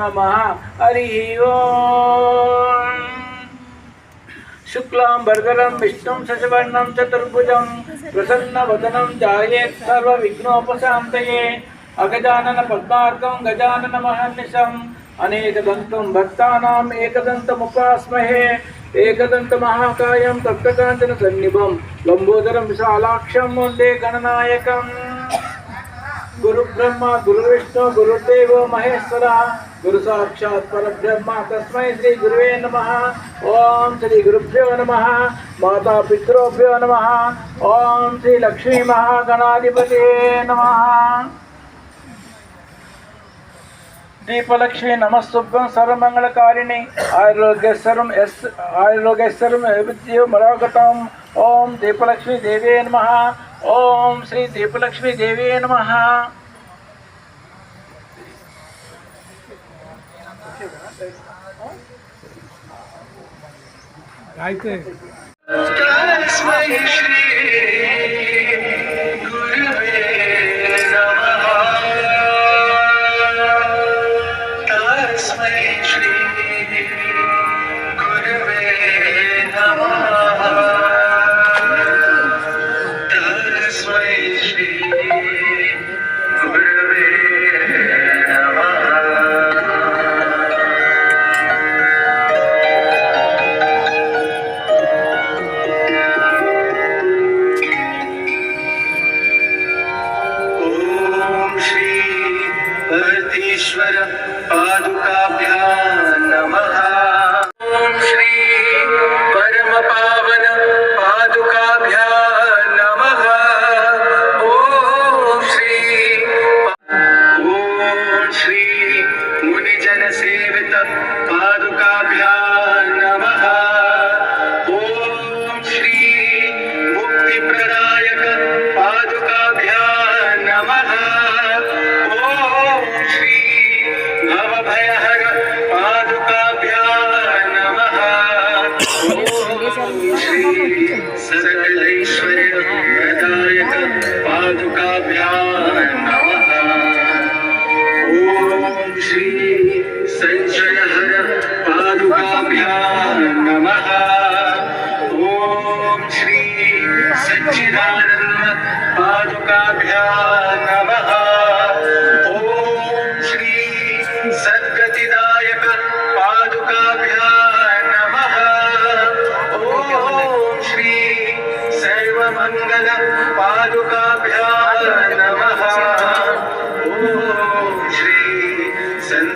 నమ హరి ఓం. శుక్లాంబర్గరం విష్ణుం శశివర్ణం చతుర్భుజం ప్రసన్నవదనం జాయేత్ సర్వ విఘ్నోపశాంతయే అగజానన పద్మార్గం గజానన మహర్నిశం. అనేకదంతం భక్తానాం ఏకదంతముపాస్మహే ఏకదంత మహాకాయం తప్తకాంచన సన్నిభం. లంబోదరం విశాలాక్షం వందే గణనాయకం. గురు బ్రహ్మ గురు విష్ణు గురుదేవో మహేశ్వర. గురు సాక్షాత్ పరబ్రహ్మ తస్మై శ్రీ గురువే నమ. ఓం శ్రీ గురుభ్యో నమ. మాతా పితృభ్యో నమ. ఓం శ్రీ లక్ష్మీ మహాగణాధిపతే నమ. దీపలక్ష్మి నమస్తుభ్యం సర్వమంగళకారిణి ఆరోగ్యస్వరం ఎస్ ఆరోగ్యస్వరం విద్యో మరోగతం. ఓం దీపలక్ష్మి దేవే నమ. ఓం శ్రీ దీపలక్ష్మి దేవే నమ. ಆಯ್ತು पादुकाभ्यां नमः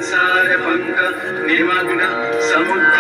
संसार पङ्क निमग्न समुद्धरण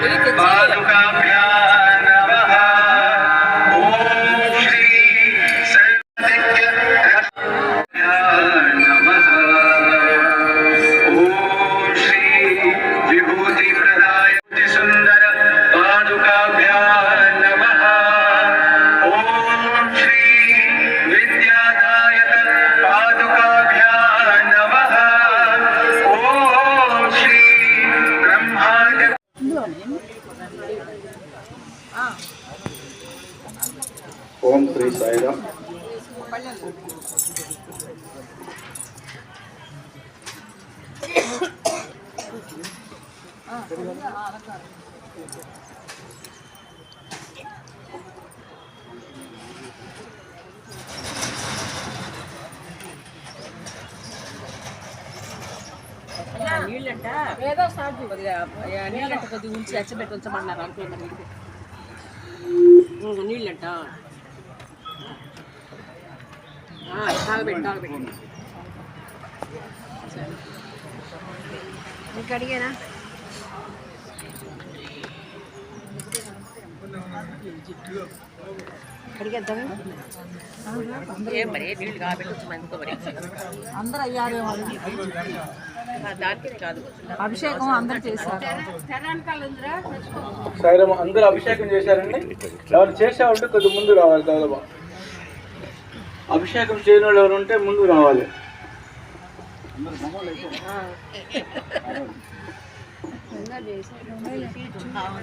我一直记 నీళ్ళంట ఏదో స్టార్ట్ కొద్దిగా నీళ్ళంట కొద్దిగా ఉంచి ఎచ్చబెట్టి ఉంచమన్నారు అనుకున్నారు ఇంక నీళ్ళంట మీకు అడిగానా? అందరూ కాదు అభిషేకం అందరూ చేశారు. అందరూ అభిషేకం చేశారండి. ఎవరు చేసేవాళ్ళు కొద్ది ముందు రావాలి దాదాపు. అభిషేకం చేయని వాళ్ళు ఎవరు ఉంటే ముందు రావాలి.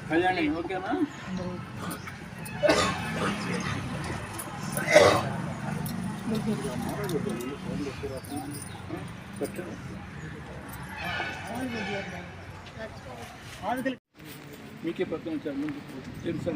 కళ్యాణి ఓకేనా? మీకే పక్కన వచ్చారు ముందు తెలుసా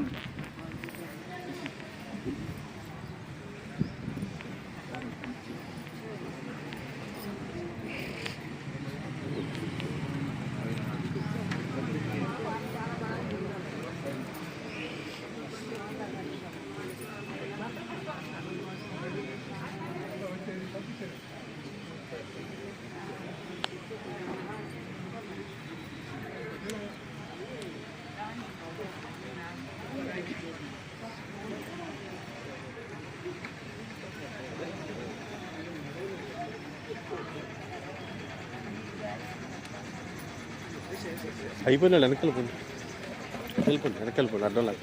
అయిపోయినా వెనకాల పోండి వెళ్ళిపోండి వెనకాల పోండి అడ్డం లాగా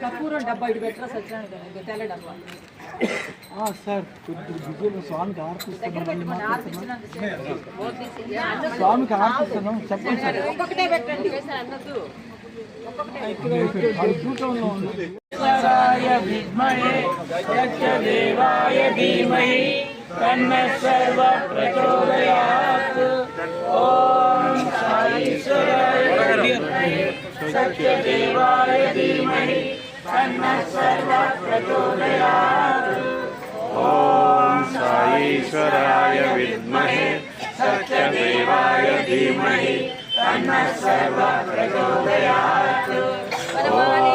కర్పూరం డబ్బా ఇటు పెట్టరా సత్యానికి తెల్ల డబ్బా సార్ కొద్దిగా బిజీలో స్వామికి ఆర్పిస్తున్నాం మళ్ళీ మాట్లాడుతున్నాం ఒక్కొక్కటే స్వామికి ఆర్పిస్తున్నాం చెప్పండి సార్ పెట్టండి అన్నద్దు అది చూడంలో ఉంది ఈశ్వరాయ విద్మహే దేవాయ ధీమహి తన్న సర్వ ప్రచోదయాత్ ఓం సాయి ఈశ్వరాయ సత్యదేవాయ ధీమహి తన్నః సర్వః ప్రచోదయాత్ ఓం సాయీశ్వరాయ విద్మహే సత్యదేవాయ ధీమహి తన్నః సర్వః ప్రచోదయాత్ వనమాలి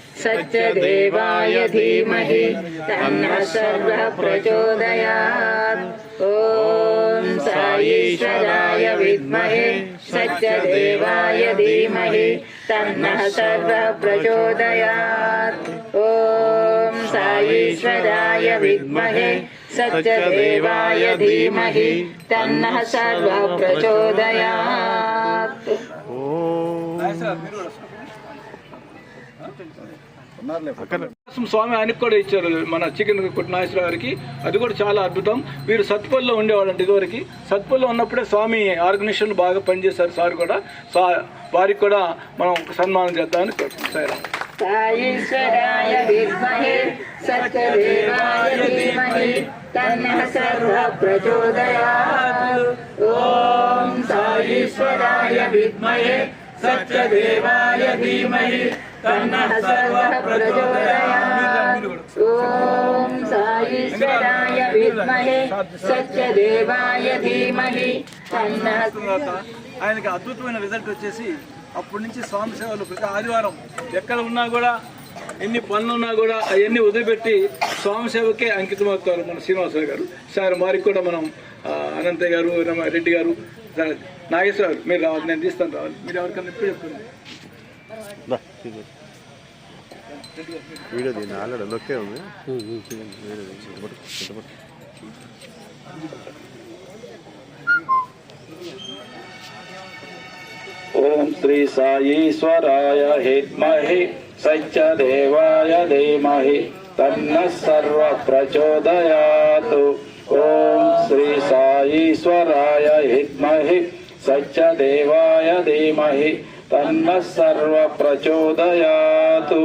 సత్యదేవాయ ధీమహి తన్నః సర్వః ప్రచోదయాత్ ఓం సాయీశ్వరాయ విద్మహే సత్యదేవాయ ధీమహి తన్నః సర్వః ప్రచోదయాత్ ఓం సాయీశ్వరాయ విద్మహే సత్యదేవాయ ధీమహి తన్నః సర్వః ప్రచోదయాత్ కోసం స్వామి ఆయనకు కూడా ఇచ్చారు మన చికెన్ కుట్నాగేశ్వర గారికి. అది కూడా చాలా అద్భుతం. వీరు సత్పల్లిలో ఉండేవాళ్ళంట ఇదివరకు. సత్పల్లిలో ఉన్నప్పుడే స్వామి ఆర్గనైజేషన్ బాగా పనిచేశారు సార్ కూడా. సో వారికి కూడా మనం ఒక సన్మానం చేద్దామని కోరుకుంటున్నాం. సాయీశ్వరాయ విద్మహే సత్యదేవాయ ధీమహి తన్నః సర్వః ప్రచోదయాత్. ఓం సాయీశ్వరాయ విద్మహే సత్యదేవాయ ధీమహి తన్నః సర్వః ప్రచోదయాత్ ఓం సాయీశ్వరాయ విద్మహే సత్యదేవాయ ధీమహి తన్నః ఆయనకి అద్భుతమైన రిజల్ట్ వచ్చేసి అప్పటి నుంచి స్వామి సేవలు ప్రతి ఆదివారం ఎక్కడ ఉన్నా కూడా ఎన్ని పనులు ఉన్నా కూడా అవన్నీ వదిలిపెట్టి స్వామి సేవకే అంకితం అవుతారు మన శ్రీనివాసరావు గారు. సార్ వారికి కూడా మనం అనంతయ్య గారు రమ రెడ్డి గారు సార్. నాగేశ్వర గారు మీరు రావాలి. నేను తీస్తాను రావాలి. మీరు ఎవరికన్నా ఎప్పుడు చెప్పండి. వీడియో దీన్ని ఆల్రెడీ నొక్కే ఉంది. వీడియో. ఓం శ్రీ సాయీశ్వరాయ హిద్మహి సత్యదేవాయ ధీమహి తన్న సర్వ ప్రచోదయాత్. ఓం శ్రీ సాయీశ్వరాయ హిద్మహి సత్యదేవాయ ధీమహి తన్న సర్వ ప్రచోదయాత్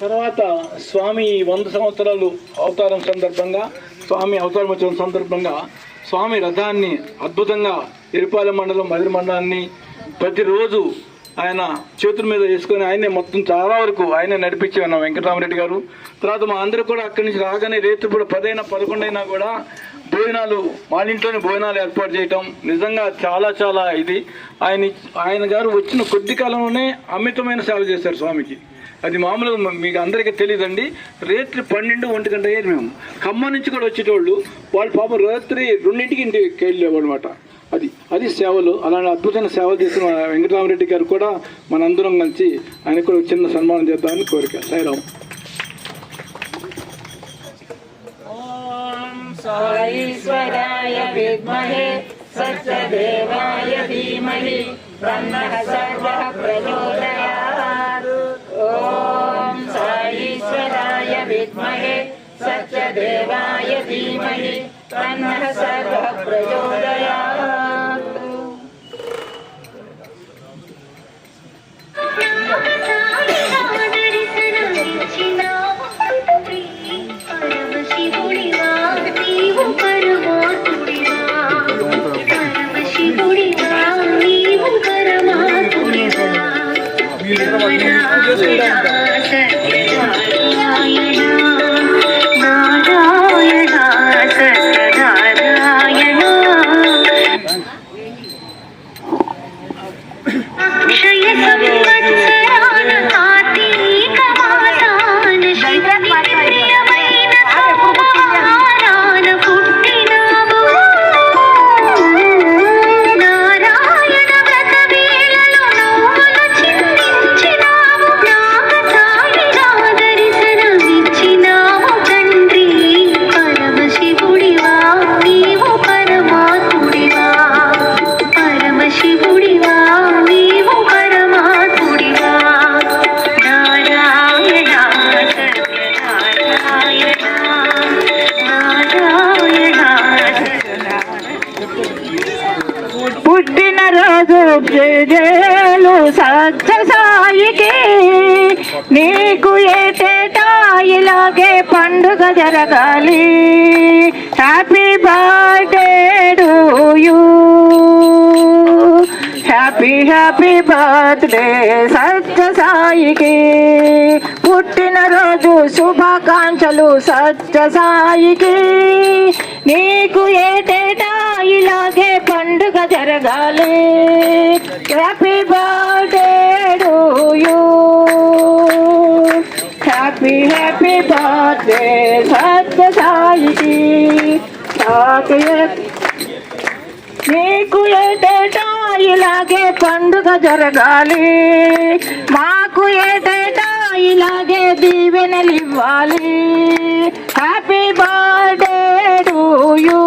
తర్వాత స్వామి వంద సంవత్సరాలు అవతారం సందర్భంగా స్వామి అవతారం వచ్చిన సందర్భంగా స్వామి రథాన్ని అద్భుతంగా ఎరిపాలెం మండలం మధుర మండలాన్ని ప్రతిరోజు ఆయన చేతుల మీద వేసుకొని ఆయనే మొత్తం చాలా వరకు ఆయనే నడిపించి ఉన్నాం వెంకటరామరెడ్డి గారు. తర్వాత మా అందరూ కూడా అక్కడి నుంచి రాగానే రేపు కూడా పదైనా పదకొండైనా కూడా భోజనాలు వాళ్ళ ఇంట్లోనే భోజనాలు ఏర్పాటు చేయటం నిజంగా చాలా చాలా ఇది. ఆయన ఆయన గారు వచ్చిన కొద్ది కాలంలోనే అమితమైన సేవ చేశారు స్వామికి. అది మామూలుగా మీకు అందరికీ తెలియదండి రాత్రి పన్నెండు ఒంటి గంట అయ్యారు మేము. ఖమ్మం నుంచి కూడా వచ్చేటోళ్ళు వాళ్ళు పాపం రాత్రి రెండింటికి ఇంటికి వెళ్ళేవాళ్ళు అనమాట అది అది సేవలు అలాంటి అద్భుతమైన సేవలు చేసిన వెంకటరామరెడ్డి గారు కూడా మనందరం కలిసి ఆయన కూడా చిన్న సన్మానం చేద్దామని కోరిక. సాయిరామ్. సాయీశ్వరాయ విద్మహే సత్యదేవాయ ధీమహి తన్న సర్వ ప్రచోదయాత్. ఓం సాయీశ్వరాయ విద్మహే సత్యదేవాయ ధీమహి ప్రచోదయాత్. సత్య సాయికి నీకు ఏటేటా ఇలాగే పండుగ జరగాలి. Happy birthday to you happy happy birthday Satya సాయికి పుట్టినరోజు శుభాకాంక్షలు సత్య సాయికి నీకు ఏటేటా ఇలాగే పండుగ జరగాలి. Happy birthday to you happy happy birthday Satya సాయికి సాకి నీకు ఏటేటా ఇలాగే పండుగ జరగాలి. మాకు ఏటేటా ఇలాగే దీవెనలు ఇవ్వాలి. Happy birthday to you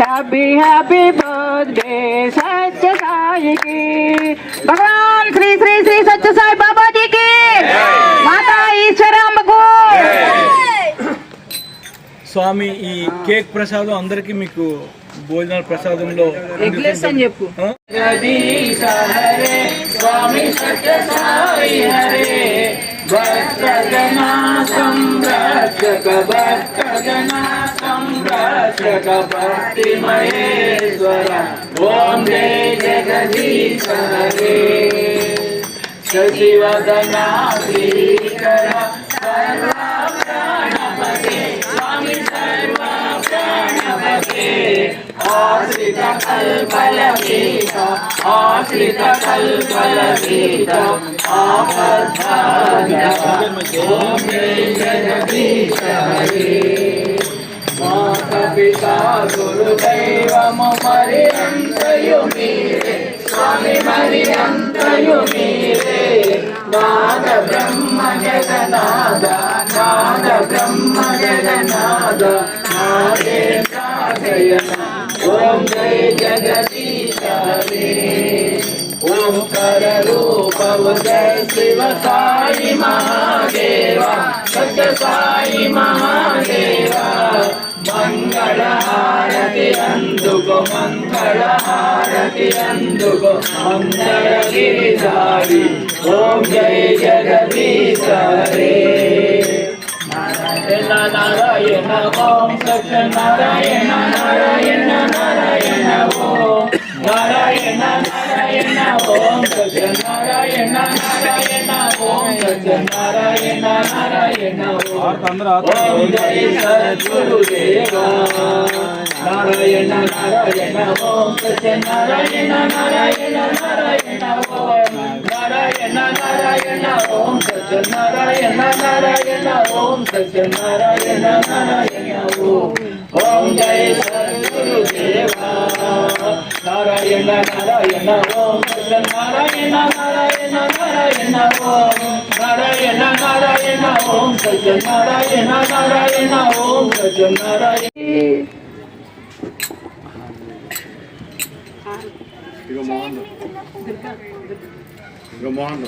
happy happy birthday Satya సాయికి భగవాన్ శ్రీ శ్రీ శ్రీ సత్య సాయి బాబాజీకి మాతా ఈశ్వరాంబకు స్వామి ఈ కేక్ ప్రసాదం అందరికి మీకు భోజనాల ప్రసాదంలో ఓం జయ జగదీశ హరే. శశివదనా శ్రీకర సర్వ ఆశ్రిత కల్పలగీత ఆశ్రిత కల్పలగీత ఆపద్బాంధవ ఓం జయ జగదీశ హరే మాత మరి అంతయు మీరే స్వామి మరి అంతయు మీరే నాద బ్రహ్మ జగనాద నాద బ్రహ్మ జగనాద నాదే నాదయన ఓం జయ జగదీశ ఓంకర రూపవ జయ శివ సాయి మహాదేవ సత్య సాయి మహాదేవ మంగళ హారతి అందుకో మంగళ హారతి అందుకో మంగళ గిరిధారి ఓం జయ జగదీశ నారాయణ నారాయణ ఓం సత్య నారాయణ నారాయణ నారాయణ నారాయణ ఓం సత్య నారాయణ నారాయణ ఓం సత్య నారాయణ నారాయణ ఓం ఓం జయ సద్గురుదేవా. నారాయణ నారాయణ ఓం సత్య నారాయణ నారాయణ నారాయణ ఓం నారాయణ నారాయణ ఓం సత్య నారాయణ నారాయణ ఓం సత్య నారాయణ నారాయణ ఓం ఓం జయ సద్గురుదేవా. నారాయణ నారాయణ ఓం నారాయణ నారాయణ నారాయణ ఓం నారాయణ నారాయణ ఓం సత్య నారాయణ ఓం సత్య ఇక మోహన్ ఇక మోహన్